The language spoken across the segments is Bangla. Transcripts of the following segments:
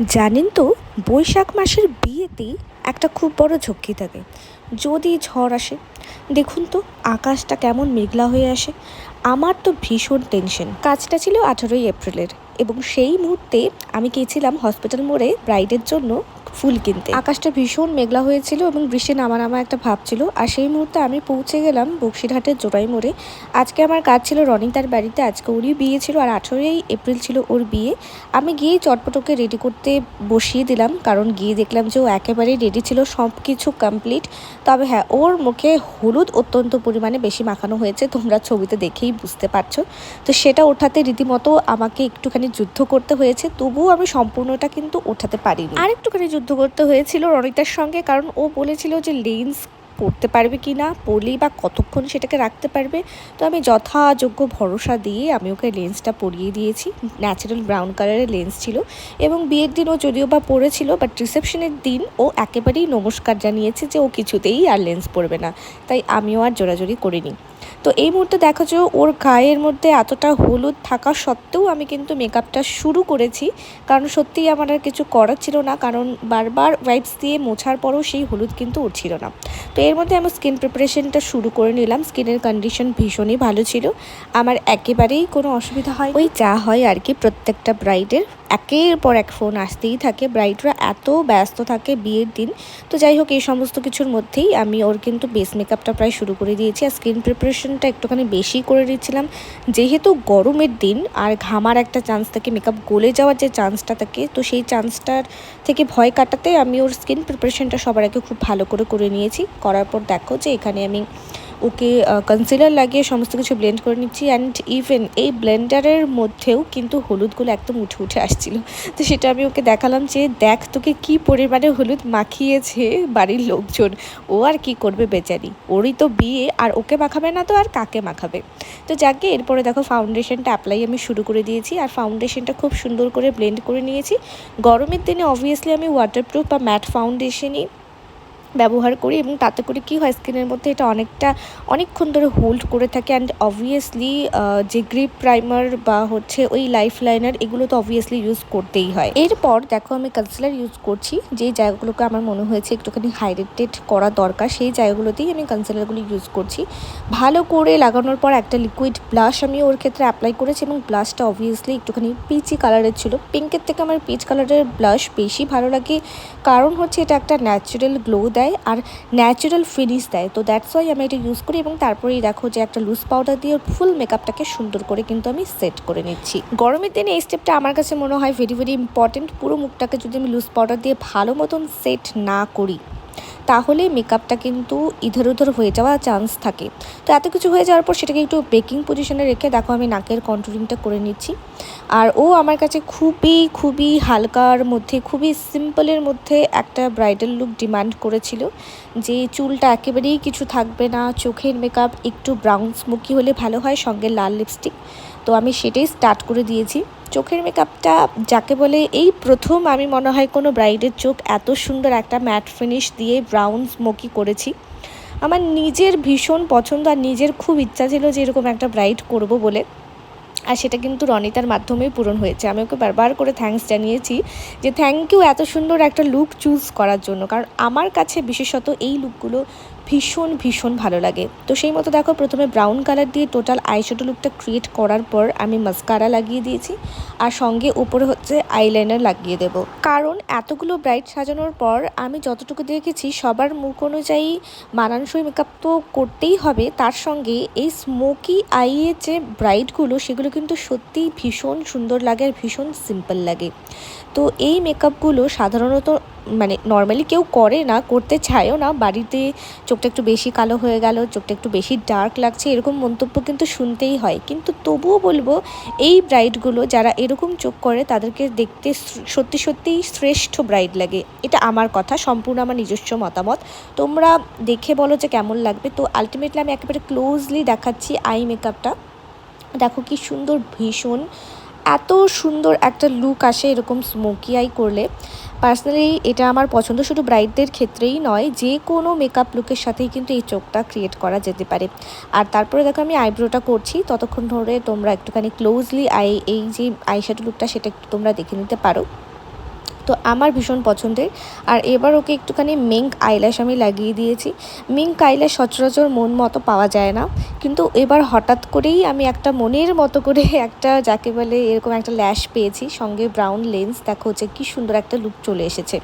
জানেন তো, বৈশাখ মাসের বিয়েতে একটা খুব বড় ঝক্কি থাকে। যদি ঝড় আসে, দেখুন তো আকাশটা কেমন মেঘলা হয়ে আসে। আমার তো ভীষণ টেনশন কাজটা ছিল আঠারোই এপ্রিলের এবং সেই মুহূর্তে আমি গিয়েছিলাম হসপিটাল মোড়ে ব্রাইডের জন্য ফুল কিনতে। আকাশটা ভীষণ মেঘলা হয়েছিল এবং বৃষ্টি নামা নামা একটা ভাব ছিল। আর সেই মুহূর্তে আমি পৌঁছে গেলাম বক্সিরহাটের জোড়াই মোড়ে। আজকে আমার কাজ ছিল রনিতার বাড়িতে। আজকে ওরই বিয়ে ছিল আর আঠেরোই এপ্রিল ছিল ওর বিয়ে। আমি গিয়ে চটপটকে রেডি করতে বসিয়ে দিলাম কারণ গিয়ে দেখলাম যে ও একেবারেই রেডি ছিল সব কিছু কমপ্লিট তবে হ্যাঁ ওর মুখে হলুদ অত্যন্ত পরিমাণে বেশি মাখানো হয়েছে তোমরা ছবিতে দেখেই বুঝতে পারছ। তো সেটা ওঠাতে রীতিমতো আমাকে একটুখানি যুদ্ধ করতে হয়েছে তবুও আমি সম্পূর্ণটা কিন্তু ওঠাতে পারিনি। আর একটুখানি যুদ্ধ করতে হয়েছিল রনিতার সঙ্গে, কারণ ও বলেছিল যে লেন্স পড়তে পারবে কি না পরলেই বা কতক্ষণ সেটাকে রাখতে পারবে। তো আমি যথাযোগ্য ভরসা দিয়ে আমি ওকে লেন্সটা পরিয়ে দিয়েছি। ন্যাচারাল ব্রাউন কালারের লেন্স ছিল এবং বিয়ের দিন ও যদিও বা পরেছিল বাট রিসেপশনের দিন ও একেবারেই নমস্কার জানিয়েছে যে ও কিছুতেই আর লেন্স পরবে না। তাই আমিও আর জোরাজোরি করিনি। তো এই মুহূর্তে দেখা যে ওর গায়ের মধ্যে এতটা হলুদ থাকা সত্ত্বেও আমি কিন্তু মেকআপটা শুরু করেছি। কারণ সত্যিই আমার আর কিছু করার ছিল না, কারণ বারবার ওয়াইপস দিয়ে মোছার পরও সেই হলুদ কিন্তু উঠছিল না। তো এর মধ্যে আমি স্কিন প্রিপারেশনটা শুরু করে নিলাম। স্কিনের কন্ডিশন ভীষণই ভালো ছিল। আমার একেবারেই কোনো অসুবিধা হয় ওই যা হয় আর কি প্রত্যেকটা ব্রাইডের একের পর এক ফোন আসতেই থাকে। ব্রাইডরা এত ব্যস্ত থাকে বিয়ের দিন। তো যাই হোক, এই সমস্ত কিছুর মধ্যেই আমি ওর কিন্তু বেস মেকআপটা প্রায় শুরু করে দিয়েছি আর স্কিন প্রিপারেশনটা একটুখানি বেশি করে দিচ্ছিলাম যেহেতু গরমের দিন আর ঘামার একটা চান্স থাকে মেকআপ গলে যাওয়ার যে চান্সটা থাকে, তো সেই চান্সটার থেকে ভয় কাটাতে আমি ওর স্কিন প্রিপারেশনটা সবার আগে খুব ভালো করে করে নিয়েছি। করার পর দেখো যে এখানে আমি ওকে কনসিলার লাগিয়ে সমস্ত কিছু ব্লেন্ড করে নিচ্ছি অ্যান্ড ইভেন এই ব্লেন্ডারের মধ্যেও কিন্তু হলুদগুলো একদম উঠে উঠে আসছিল। তো সেটা আমি ওকে দেখালাম যে, দেখ তোকে কি পরিমাণে হলুদ মাখিয়েছে বাড়ির লোকজন। ও আর কি করবে বেচারি? ওরই তো বিয়ে, আর ওকে মাখাবে না তো আর কাকে মাখাবে? তো যাকে, এরপরে দেখো ফাউন্ডেশনটা অ্যাপ্লাই আমি শুরু করে দিয়েছি, আর ফাউন্ডেশনটা খুব সুন্দর করে ব্লেন্ড করে নিয়েছি। গরমের দিনে অবভিয়াসলি আমি ওয়াটারপ্রুফ বা ম্যাট ফাউন্ডেশনই ব্যবহার করি এবং তাতে করে কি হয় স্কিনের মধ্যে এটা অনেকটা, অনেকক্ষণ ধরে হোল্ড করে থাকে অ্যান্ড অবভিয়াসলি যে গ্রিপ প্রাইমার বা হচ্ছে ওই লাইফ লাইনার এগুলো তো অবভিয়াসলি ইউজ করতেই হয়। এরপর দেখো আমি কনসিলার ইউজ করছি, যে জায়গাগুলোকে আমার মনে হয়েছে একটুখানি হাইড্রেটেড করা দরকার, সেই জায়গাগুলোতেই আমি কনসিলারগুলো ইউজ করছি। ভালো করে লাগানোর পর একটা লিকুইড ব্লাশ আমি ওর ক্ষেত্রে অ্যাপ্লাই করেছি এবং ব্লাশটা অবভিয়াসলি একটুখানি পিচি কালারের ছিল। পিঙ্কের থেকে আমার পিচ কালারের ব্লাশ বেশি ভালো লাগে, কারণ হচ্ছে এটা একটা ন্যাচারাল গ্লো দেয় আর ন্যাচারাল ফিনিশ দেয়। তো দ্যাটস ওয়াই আমি এটা ইউজ করি এবং তারপরেই দেখো যে একটা লুজ পাউডার দিয়ে ফুল মেকআপটাকে সুন্দর করে কিন্তু আমি সেট করে নিচ্ছি। গরমের দিনে এই স্টেপটা আমার কাছে মনে হয় ভেরি ভেরি ইম্পর্টেন্ট পুরো মুখটাকে যদি আমি লুজ পাউডার দিয়ে ভালো মতন সেট না করি তাহলে মেকআপটা কিন্তু ইধর উধর হয়ে যাওয়ার চান্স থাকে। তো এত কিছু হয়ে যাওয়ার পর সেটাকে একটু বেকিং পজিশনে রেখে দেখো আমি নাকের কন্ট্রোলিংটা করে নিচ্ছি। আর ও আমার কাছে খুবই খুবই হালকার মধ্যে, খুবই সিম্পলের মধ্যে একটা ব্রাইডাল লুক ডিমান্ড করেছিল, যে চুলটা একেবারেই কিছু থাকবে না, চোখের মেকআপ একটু ব্রাউন স্মোকি হলে ভালো হয়, সঙ্গে লাল লিপস্টিক তো আমি সেটাই স্টার্ট করে দিয়েছি। চোখের মেকআপটা যাকে বলে এই প্রথম আমি মনে হয় কোনো ব্রাইডের চোখ এত সুন্দর একটা ম্যাট ফিনিশ দিয়ে ব্রাউন স্মোকি করেছি। আমার নিজের ভীষণ পছন্দ আর নিজের খুব ইচ্ছা ছিল যে এরকম একটা ব্রাইড করব বলে। আর সেটা কিন্তু রনিতার মাধ্যমেই পূরণ হয়েছে। আমি ওকে বারবার করে থ্যাঙ্কস জানিয়েছি যে থ্যাংক ইউ এত সুন্দর একটা লুক চুজ করার জন্য। কারণ আমার কাছে বিশেষত এই লুকগুলো ভীষণ ভীষণ ভালো লাগে। তো সেই মতো দেখো, প্রথমে ব্রাউন কালার দিয়ে টোটাল আইশ্যাডো লুকটা ক্রিয়েট করার পর আমি মাস্কারা লাগিয়ে দিয়েছি। আর সঙ্গে উপরে হচ্ছে আইলাইনার লাগিয়ে দেব। কারণ এতগুলো ব্রাইট সাজানোর পর আমি যতটুকু দেখেছি, সবার মুখ অনুযায়ী মানানসই মেকআপ তো করতেই হবে। তার সঙ্গে এই স্মোকি আইয়ের যে ব্রাইটগুলো সেগুলো কিন্তু সত্যিই ভীষণ সুন্দর লাগে আর ভীষণ সিম্পল লাগে। তো এই মেকআপগুলো সাধারণত মানে নর্মালি কেউ করে না, করতে চায়ও না। বাড়িতে চোখটা একটু বেশি কালো হয়ে গেল, চোখটা একটু বেশি ডার্ক লাগছে, এরকম মন্তব্য কিন্তু শুনতেই হয়। কিন্তু তবুও বলব, এই ব্রাইডগুলো যারা এরকম চোখ করে, তাদেরকে দেখতে সত্যি সত্যিই শ্রেষ্ঠ ব্রাইড লাগে। এটা আমার কথা, সম্পূর্ণ আমার নিজস্ব মতামত। তোমরা দেখে বলো যে কেমন লাগবে। তো আলটিমেটলি আমি একেবারে ক্লোজলি দেখাচ্ছি আই মেকআপটা দেখো কি সুন্দর ভীষণ এত সুন্দর একটা লুক আসে এরকম স্মোকি আই করলে। পার্সোনালি এটা আমার পছন্দ, শুধু ব্রাইডদের ক্ষেত্রেই নয় যে কোনো মেকআপ লুকের সাথেই কিন্তু এই চোখটা ক্রিয়েট করা যেতে পারে। আর তারপরে দেখো, আমি আইব্রোটা করছি, ততক্ষণ ধরে তোমরা একটুখানি ক্লোজলি আই এই যে আইশ্যাডো লুকটা সেটা একটু তোমরা দেখে নিতে পারো। তো আমার ভীষণ পছন্দের। আর এবার ওকে একটুখানি মিঙ্ক আইল্যাশ আমি লাগিয়ে দিয়েছি। মিঙ্ক আইল্যাশ সচরাচর মন মতো পাওয়া যায় না। কিন্তু এবার হঠাৎ করেই আমি একটা মনের মতো করে একটা যাকে বলে এরকম একটা ল্যাশ পেয়েছি, সঙ্গে ব্রাউন লেন্স। দেখো হচ্ছে কি সুন্দর একটা লুক চলে এসেছে।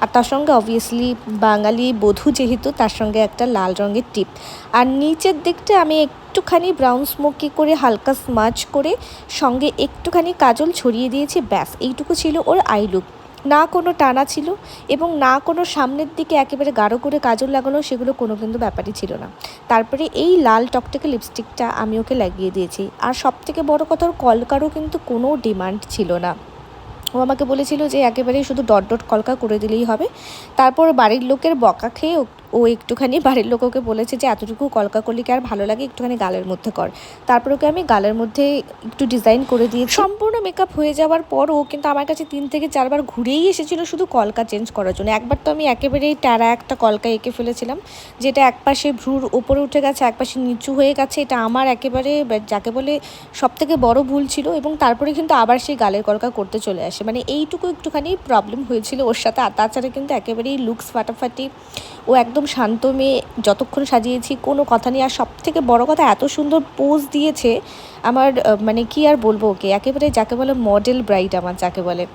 আর তার সঙ্গে অবভিয়াসলি বাঙালি বধূ যেহেতু, তার সঙ্গে একটা লাল রঙের টিপ। আর নিচের দিকটা আমি একটুখানি ব্রাউন স্মোকি করে, হালকা স্মাচ করে, সঙ্গে একটুখানি কাজল ছড়িয়ে দিয়েছি, ব্যাস। এইটুকু ছিল ওর আই লুক না কোনো টানা ছিল এবং না কোনো সামনের দিকে একেবারে গাঢ় করে কাজল লাগানো সেগুলো কোনো কিন্তু ব্যাপারই ছিল না। তারপরে এই লাল টকটকে লিপস্টিকটা আমি ওকে লাগিয়ে দিয়েছি। আর সব থেকে বড়ো কথা, ওর কলকারও কিন্তু কোনো ডিমান্ড ছিল না। ও আমাকে বলেছিল যে একেবারেই শুধু ডট ডট কলকা করে দিলেই হবে। তারপর বাড়ির লোকের বকা খেয়ে ও- একটুখানি বাড়ির লোক ওকে বলেছে যে, এতটুকু কলকা করলে কি আর ভালো লাগে, একটুখানি গালের মধ্যে কর। তারপর ওকে আমি গালের মধ্যে একটু ডিজাইন করে দিয়ে সম্পূর্ণ মেকআপ হয়ে যাওয়ার পর ও কিন্তু আমার কাছে তিন থেকে চারবার ঘুরেই এসেছিল শুধু কলকা চেঞ্জ করার জন্য। একবার তো আমি একেবারেই ট্যারা একটা কলকা এঁকে ফেলেছিলাম, যেটা একপাশে ভ্রুর ওপরে উঠে গেছে, একপাশে নিচু হয়ে গেছে। এটা আমার একেবারে যাকে বলে সব থেকে বড় ভুল ছিল এবং তারপরে কিন্তু আবার সেই গালের কলকা করতে চলে আসে। মানে এইটুকু একটুখানি প্রবলেম হয়েছিল ওর সাথে, আর তাছাড়া কিন্তু একেবারেই লুকস ফাটাফাটি ও একদম শান্ত মেয়ে যতক্ষণ সাজিয়েছি কোনো কথা নেই। আর সব থেকে বড় কথা এত সুন্দর পোজ দিয়েছে আমার মানে কি আর বলব ওকে? একেবারে যাকে বলে মডেল ব্রাইড আমার যাকে বলে।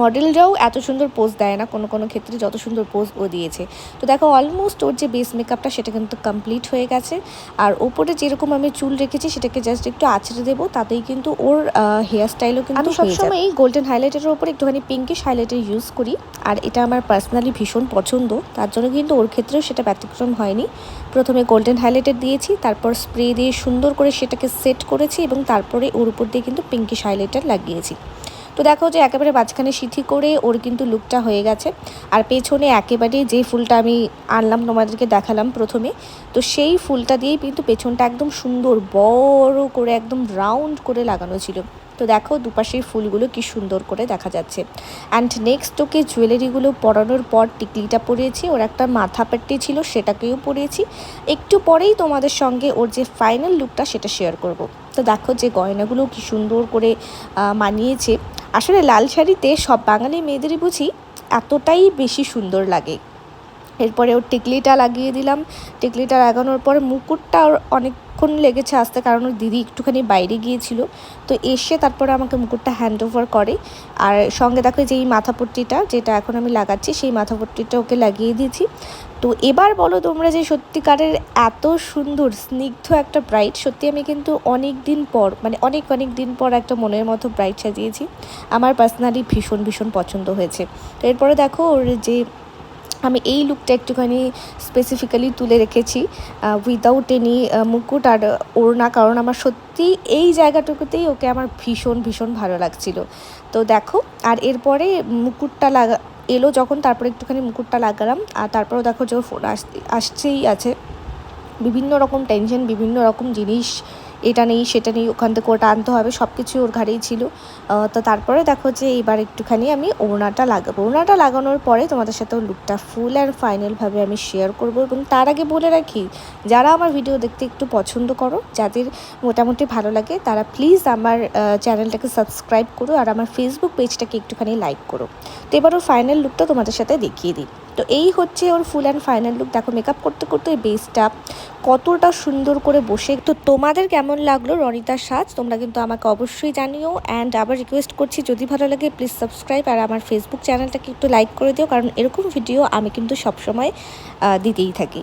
মডেলরাও এত সুন্দর পোজ দেয় না কোনো কোনো ক্ষেত্রে যত সুন্দর পোজ ও দিয়েছে। তো দেখো অলমোস্ট ওর যে বেস মেকআপটা সেটা কিন্তু কমপ্লিট হয়ে গেছে। আর ওপরে যেরকম আমি চুল রেখেছি সেটাকে জাস্ট একটু আছড়ে দেবো তাতেই কিন্তু ওর হেয়ার স্টাইলও কিন্তু সবসময় গোল্ডেন হাইলাইটারের ওপর একটুখানি পিঙ্কিশ হাইলাইটার ইউজ করি। আর এটা আমার পার্সোনালি ভীষণ পছন্দ। তার জন্য কিন্তু ওর ক্ষেত্রেও সেটা ব্যতিক্রম হয়নি। প্রথমে গোল্ডেন হাইলাইটার দিয়েছি, তারপর স্প্রে দিয়ে সুন্দর করে সেটাকে সেট করেছি এবং তারপরে ওর উপর দিয়ে কিন্তু পিঙ্কিশ হাইলাইটার লাগিয়েছি। তো দেখো যে একেবারে মাঝখানে সিথি করে ওর কিন্তু লুকটা হয়ে গেছে। আর পেছনে একেবারে যে ফুলটা আমি আনলাম, তোমাদেরকে দেখালাম প্রথমে, তো সেই ফুলটা দিয়েই কিন্তু পেছনটা একদম সুন্দর বড় করে, একদম রাউন্ড করে লাগানো ছিল। তো দেখো দুপাশের ফুলগুলো কি সুন্দর করে দেখা যাচ্ছে। অ্যান্ড নেক্সট ওকে জুয়েলারিগুলো পরানোর পর টিকলিটা পরিয়েছি, ওর একটা মাথা পাট্টি ছিল সেটাকেও পরিয়েছি। একটু পরেই তোমাদের সঙ্গে ওর যে ফাইনাল লুকটা সেটা শেয়ার করব। তো দেখো যে গয়নাগুলো কি সুন্দর করে মানিয়েছে। আসলে লাল শাড়িতে সব বাঙালি মেয়েদেরই বুঝি এতটাই বেশি সুন্দর লাগে। এরপরে ওর টিকলিটা লাগিয়ে দিলাম। টিকলিটা লাগানোর পর মুকুটটা ওর অনেকক্ষণ লেগেছে আসতে, কারণ ওর দিদি একটুখানি বাইরে গিয়েছিল। তো এসে তারপরে আমাকে মুকুটটা হ্যান্ড ওভার করে। আর সঙ্গে দেখো যে এই মাথাপট্টিটা যেটা এখন আমি লাগাচ্ছি, সেই মাথাপট্টিটা ওকে লাগিয়ে দিয়েছি। তো এবার বলো তোমরা যে সত্যিকারের এত সুন্দর, স্নিগ্ধ একটা ব্রাইট সত্যি আমি কিন্তু অনেক দিন পর মানে অনেক অনেক দিন পর একটা মনের মতো ব্রাইট সাজিয়েছি। আমার পার্সোনালি ভীষণ ভীষণ পছন্দ হয়েছে। তো এরপরে দেখো ওর যে আমি এই লুকটা একটুখানি স্পেসিফিক্যালি তুলে রেখেছি উইদাউট এনি মুকুট আর ওড়না, কারণ আমার সত্যি এই জায়গাটুকুতেই ওকে আমার ভীষণ ভীষণ ভালো লাগছিল। তো দেখো, আর এরপরে মুকুটটা লাগা, এলো যখন তারপরে একটুখানি মুকুটটা লাগালাম, আর তারপরেও দেখো যে ফোন আসছেই আছে। বিভিন্ন রকম টেনশন বিভিন্ন রকম জিনিস এটা নেই, সেটা নেই, ওখান থেকে ওটা আনতে হবে সব কিছু ওর ঘাড়েই ছিল। তো তারপরে দেখো যে এবার একটুখানি আমি ওড়নাটা লাগাবো। ওড়নাটা লাগানোর পরে তোমাদের সাথে লুকটা ফুল অ্যান্ড ফাইনালভাবে আমি শেয়ার করব এবং তার আগে বলে রাখি, যারা আমার ভিডিও দেখতে একটু পছন্দ করো, যাদের মোটামুটি ভালো লাগে, তারা প্লিজ আমার চ্যানেলটাকে সাবস্ক্রাইব করো আর আমার ফেসবুক পেজটাকে একটুখানি লাইক করো। তো এবার ওর ফাইনাল লুকটা তোমাদের সাথে দেখিয়ে দিই। তো এই হচ্ছে ওর ফুল অ্যান্ড ফাইনাল লুক দেখো মেকআপ করতে করতে বেসটা কতটা সুন্দর করে বসে। তো তোমাদের কেমন লাগল রনিতার সাজ? তোমরা কিন্তু আমাকে অবশ্যই জানিও। অ্যান্ড আবার রিকোয়েস্ট করছি, যদি ভালো লাগে প্লিজ সাবস্ক্রাইব আর আমার ফেসবুক চ্যানেলটাকে একটু লাইক করে দিও, কারণ এরকম ভিডিও আমি কিন্তু সবসময় দিতেই থাকি।